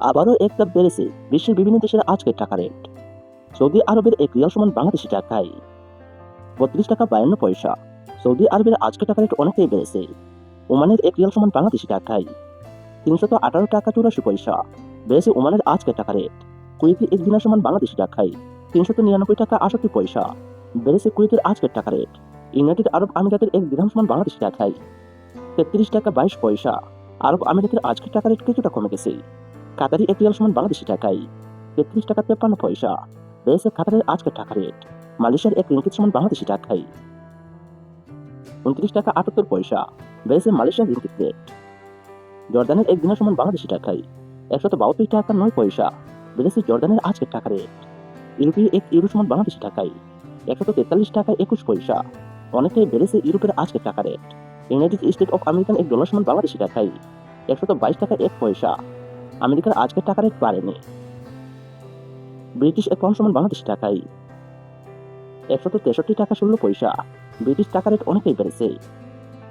আবারও এক ধাপ বেড়েছে বিশ্বের বিভিন্ন দেশের আজকের টাকা রেট। সৌদি আরবের এক রিয়াল সমান বাংলাদেশি টাকায়। বত্রিশ টাকা বায়ান্ন পয়সা। সৌদি আরবের আজকের টাকা রেট অনেকটাই বেড়েছে। ওমানের এক রিয়াল সমান বাংলাদেশি টাকায়। তিনশত আঠারো টাকা চুরাশি পয়সা। বেড়েছে ওমানের আজকের টাকা রেট। কুয়েতি এক দিনের সমান বাংলাদেশি টাকায়। তিনশত নিরানব্বই টাকা আষট্টি পয়সা। বেড়েছে কুয়েতের আজকের টাকা রেট। ইউনাইটেড আরব আমিরাতের এক দিরহাম সমান বাংলাদেশি টাকায়। তেত্রিশ টাকা বাইশ পয়সা। আরব আমিরাতের আজকের টাকা রেট কিছুটা কমে গেছে। কাতারি এক সমান বাংলাদেশি টাকায়। তেত্রিশ টাকা তেপ্পান্ন পয়সা। বেড়েছে কাতারের আজকের টাকা রেট। মালয়েশিয়ার এক রিঙ্কিট সমান বাংলাদেশি টাকায়। উনত্রিশ টাকা আটাত্তর পয়সা। বেড়েছে মালয়েশিয়ার রিঙ্কিট রেট। জর্দানের এক দিনের সমান বাংলাদেশি টাকায়। একশত বাহাত্তর টাকা নয় পয়সা। বেড়েছে জর্দানের আজকের টাকা রেট। ইউরোপীয় এক ইউরো সমান বাংলাদেশি টাকায়। একশত তেতাল্লিশ টাকা একুশ পয়সা। অনেকটাই বেড়েছে ইউরোপের আজকের টাকা rate. United state of American এক ডলার সমান বাংলাদেশি টাকায়। একশত বাইশ টাকা এক পয়সা। আমেরিকার আজকের টাকা রেট বাড়েনি। ব্রিটিশ এক সমান বাংলাদেশি টাকায়। একশত তেষট্টি টাকা ষোলো পয়সা। ব্রিটিশ টাকা রেট অনেকেই বেড়েছে।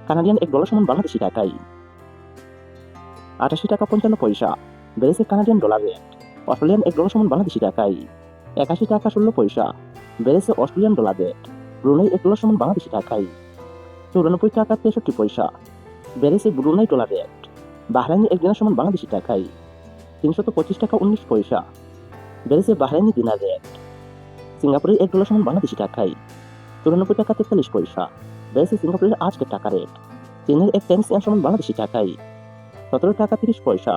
কানাডিয়ান এক ডলার সমান বাংলাদেশি টাকাই আটাশি টাকা পঞ্চান্ন পয়সা। বেড়েছে কানাডিয়ান ডলার রেট। অস্ট্রেলিয়ান এক ডলার সমান বাংলাদেশি টাকাই একাশি টাকা ষোলো পয়সা। বেড়েছে অস্ট্রেলিয়ান ডলার রেট। ব্রুনাই এক ডলার সমান বাংলাদেশি টাকায়। চৌরানব্বই টাকা তেষট্টি পয়সা। বেড়েছে ব্রুনাই ডলার রেট। বাহরাইনি এক দিনের সমান বাংলাদেশি টাকায়। তিনশত পঁচিশ টাকা উনিশ পয়সা। বেড়েছে বাহরাইনি দিনার রেট সিঙ্গাপুরের এক ডলার সমান বাংলাদেশি টাকায় চুরানব্বই টাকা তেতাল্লিশ পয়সা। বেড়েছে সিঙ্গাপুরের আজকের টাকা রেট। চীনের এক টেন সেন্ট সমান বাংলাদেশি টাকায় সতেরো টাকা তিরিশ পয়সা।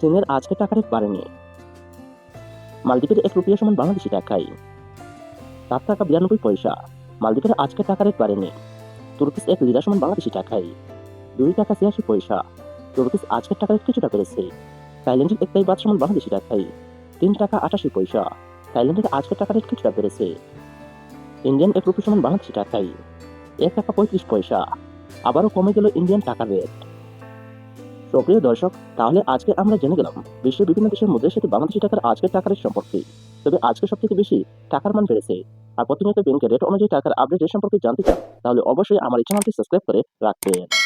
চীনের আজকের টাকা রেট বাড়েনি। মালদ্বীপের এক রুপিয়া সমান বাংলাদেশি টাকায় সাত টাকা বিরানব্বই পয়সা। মালদ্বীপের আজকের টাকা রেট বাড়েনি। তুর্কিস এক লিরা সমান বাংলাদেশি টাকায় দুই টাকা ছিয়াশি পয়সা। তুর্কিস আজকের টাকা রেট কিছুটা বেড়েছে। থাইল্যান্ডের একটাই বাদ সমান বাংলাদেশি টাকায় তিন টাকা আটাশি পয়সা। থাইল্যান্ডের আজকের টাকা রেট কিছুটা বেড়েছে। ইন্ডিয়ান এক রুপি সমান বাংলাদেশি টাকায় এক টাকা পঁয়ত্রিশ পয়সা। আবারও কমে গেল ইন্ডিয়ান টাকার রেট। সক্রিয় দর্শক, তাহলে আজকে আমরা জেনে গেলাম, বিশ্বের বিভিন্ন দেশের মুদ্রার সাথে বাংলাদেশি টাকার আজকের টাকার সম্পর্কে। তবে আজকে সব থেকে বেশি টাকার মান বেড়েছে। আর প্রতিনিয়ত ব্যাংকের রেট অনুযায়ী টাকার আপডেট সম্পর্কে জানতে চান, তাহলে অবশ্যই আমার এই চ্যানেলটি সাবস্ক্রাইব করে রাখবেন।